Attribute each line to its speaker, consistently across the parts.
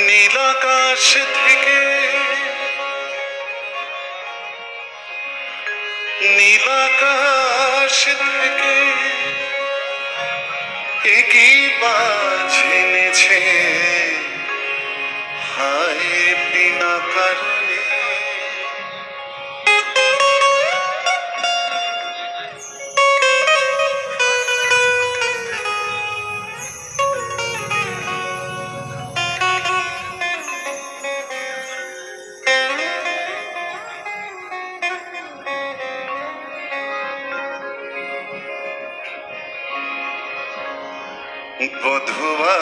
Speaker 1: নীলাকাশ থেকে নীলাকাশ থেকে একই বাজ হায় বিনা কারণে বধুয়া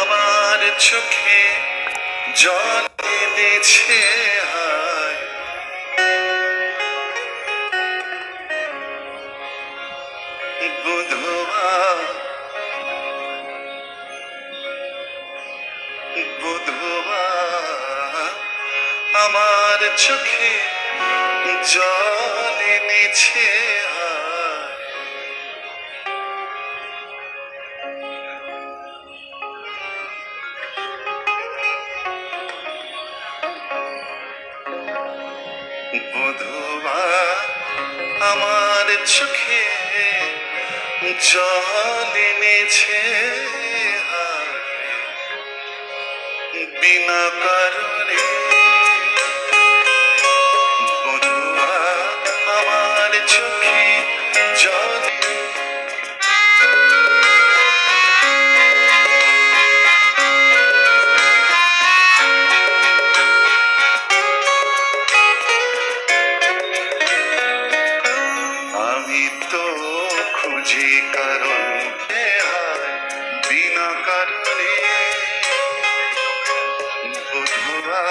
Speaker 1: আমার চোখে জল এনেছে আমার চোখে জল এনেছে বধুয়া আমার চোখে জল এনেছে বিনা কারণে আমি তো খুঁজি কারণ বিনা কারণে বধুয়া